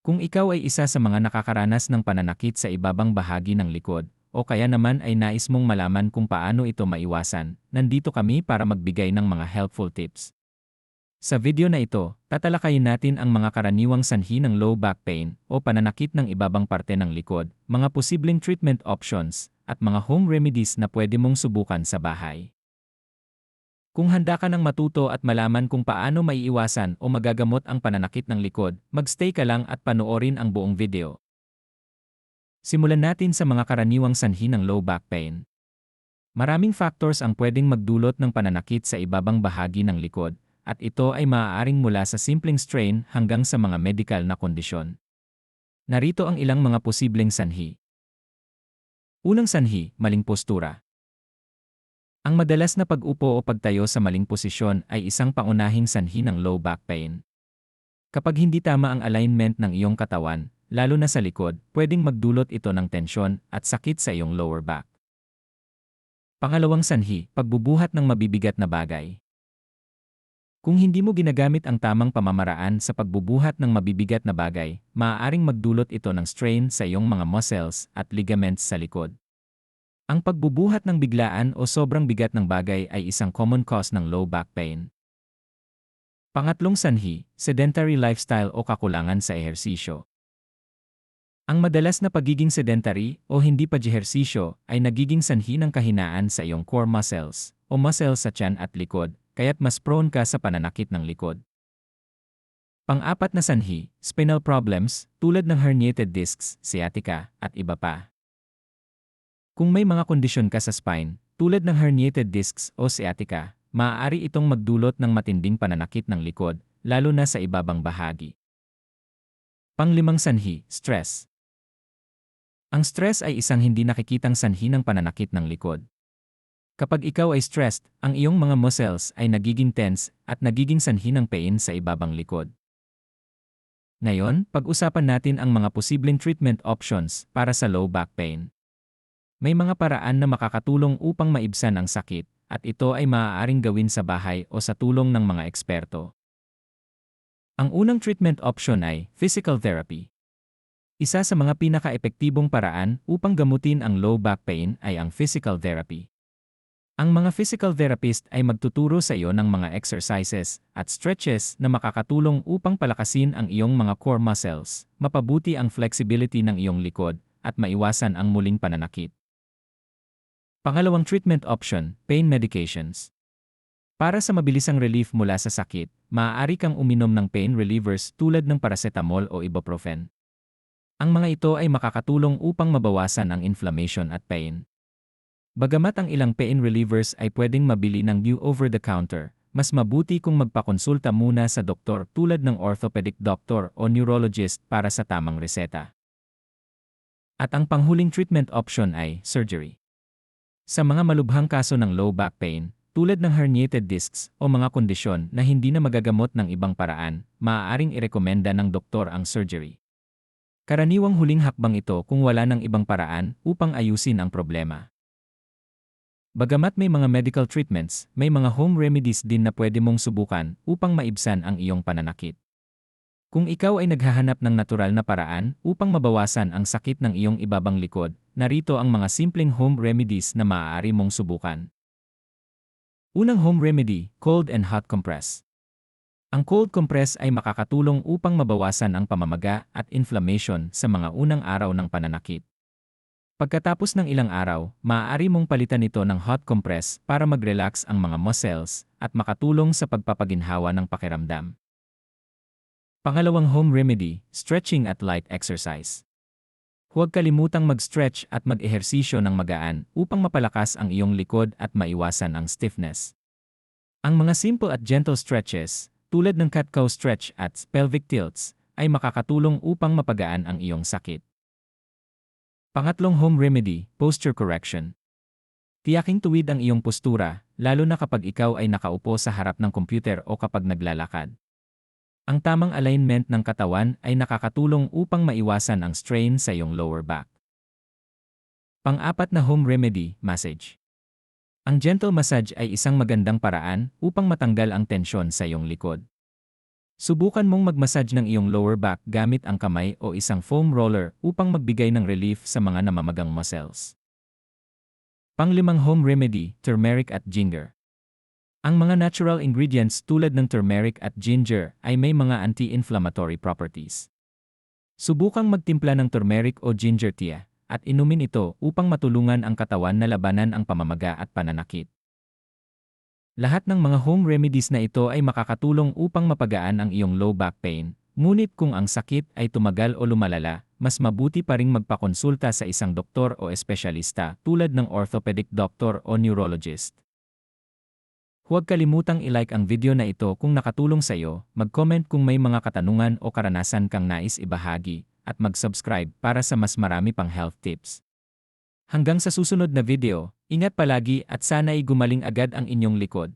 Kung ikaw ay isa sa mga nakakaranas ng pananakit sa ibabang bahagi ng likod, o kaya naman ay nais mong malaman kung paano ito maiwasan, nandito kami para magbigay ng mga helpful tips. Sa video na ito, tatalakayin natin ang mga karaniwang sanhi ng low back pain o pananakit ng ibabang parte ng likod, mga posibleng treatment options, at mga home remedies na pwede mong subukan sa bahay. Kung handa ka ng matuto at malaman kung paano maiiwasan o magagamot ang pananakit ng likod, magstay ka lang at panoorin ang buong video. Simulan natin sa mga karaniwang sanhi ng low back pain. Maraming factors ang pwedeng magdulot ng pananakit sa ibabang bahagi ng likod, at ito ay maaaring mula sa simpleng strain hanggang sa mga medical na kondisyon. Narito ang ilang mga posibleng sanhi. Unang sanhi, maling postura. Ang madalas na pag-upo o pagtayo sa maling posisyon ay isang pangunahing sanhi ng low back pain. Kapag hindi tama ang alignment ng iyong katawan, lalo na sa likod, pwedeng magdulot ito ng tensyon at sakit sa iyong lower back. Pangalawang sanhi, pagbubuhat ng mabibigat na bagay. Kung hindi mo ginagamit ang tamang pamamaraan sa pagbubuhat ng mabibigat na bagay, maaaring magdulot ito ng strain sa iyong mga muscles at ligaments sa likod. Ang pagbubuhat ng biglaan o sobrang bigat ng bagay ay isang common cause ng low back pain. Pangatlong sanhi, sedentary lifestyle o kakulangan sa ehersisyo. Ang madalas na pagiging sedentary o hindi pag-ehersisyo ay nagiging sanhi ng kahinaan sa iyong core muscles o muscles sa tiyan at likod, kaya't mas prone ka sa pananakit ng likod. Pang-apat na sanhi, spinal problems tulad ng herniated discs, sciatica, at iba pa. Kung may mga kondisyon ka sa spine, tulad ng herniated discs o sciatica, maaari itong magdulot ng matinding pananakit ng likod, lalo na sa ibabang bahagi. Panglimang sanhi, stress. Ang stress ay isang hindi nakikitang sanhi ng pananakit ng likod. Kapag ikaw ay stressed, ang iyong mga muscles ay nagiging tense at nagiging sanhi ng pain sa ibabang likod. Ngayon, pag-usapan natin ang mga posibleng treatment options para sa low back pain. May mga paraan na makakatulong upang maibsan ang sakit, at ito ay maaaring gawin sa bahay o sa tulong ng mga eksperto. Ang unang treatment option ay physical therapy. Isa sa mga pinaka-epektibong paraan upang gamutin ang low back pain ay ang physical therapy. Ang mga physical therapist ay magtuturo sa iyo ng mga exercises at stretches na makakatulong upang palakasin ang iyong mga core muscles, mapabuti ang flexibility ng iyong likod, at maiwasan ang muling pananakit. Pangalawang treatment option, pain medications. Para sa mabilisang relief mula sa sakit, maaari kang uminom ng pain relievers tulad ng paracetamol o ibuprofen. Ang mga ito ay makakatulong upang mabawasan ang inflammation at pain. Bagamat ang ilang pain relievers ay pwedeng mabili ng new over-the-counter, mas mabuti kung magpakonsulta muna sa doktor tulad ng orthopedic doctor o neurologist para sa tamang reseta. At ang panghuling treatment option ay surgery. Sa mga malubhang kaso ng low back pain, tulad ng herniated discs o mga kondisyon na hindi na magagamot ng ibang paraan, maaaring irekomenda ng doktor ang surgery. Karaniwang huling hakbang ito kung wala ng ibang paraan upang ayusin ang problema. Bagamat may mga medical treatments, may mga home remedies din na pwede mong subukan upang maibsan ang iyong pananakit. Kung ikaw ay naghahanap ng natural na paraan upang mabawasan ang sakit ng iyong ibabang likod, narito ang mga simpleng home remedies na maaari mong subukan. Unang home remedy, cold and hot compress. Ang cold compress ay makakatulong upang mabawasan ang pamamaga at inflammation sa mga unang araw ng pananakit. Pagkatapos ng ilang araw, maaari mong palitan ito ng hot compress para mag-relax ang mga muscles at makatulong sa pagpapaginhawa ng pakiramdam. Pangalawang home remedy, stretching at light exercise. Huwag kalimutang mag-stretch at mag-ehersisyo ng magaan upang mapalakas ang iyong likod at maiwasan ang stiffness. Ang mga simple at gentle stretches, tulad ng cat-cow stretch at pelvic tilts, ay makakatulong upang mapagaan ang iyong sakit. Pangatlong home remedy, posture correction. Tiyaking tuwid ang iyong postura, lalo na kapag ikaw ay nakaupo sa harap ng computer o kapag naglalakad. Ang tamang alignment ng katawan ay nakakatulong upang maiwasan ang strain sa iyong lower back. Pang-apat na home remedy, massage. Ang gentle massage ay isang magandang paraan upang matanggal ang tensyon sa iyong likod. Subukan mong magmassage ng iyong lower back gamit ang kamay o isang foam roller upang magbigay ng relief sa mga namamagang muscles. Panglimang home remedy, turmeric at ginger. Ang mga natural ingredients tulad ng turmeric at ginger ay may mga anti-inflammatory properties. Subukang magtimpla ng turmeric o ginger tea at inumin ito upang matulungan ang katawan na labanan ang pamamaga at pananakit. Lahat ng mga home remedies na ito ay makakatulong upang mapagaan ang iyong low back pain, ngunit kung ang sakit ay tumagal o lumalala, mas mabuti pa ring magpakonsulta sa isang doktor o espesyalista tulad ng orthopedic doctor o neurologist. Huwag kalimutang i-like ang video na ito kung nakatulong sa iyo, mag-comment kung may mga katanungan o karanasan kang nais ibahagi, at mag-subscribe para sa mas marami pang health tips. Hanggang sa susunod na video, ingat palagi at sana ay gumaling agad ang inyong likod.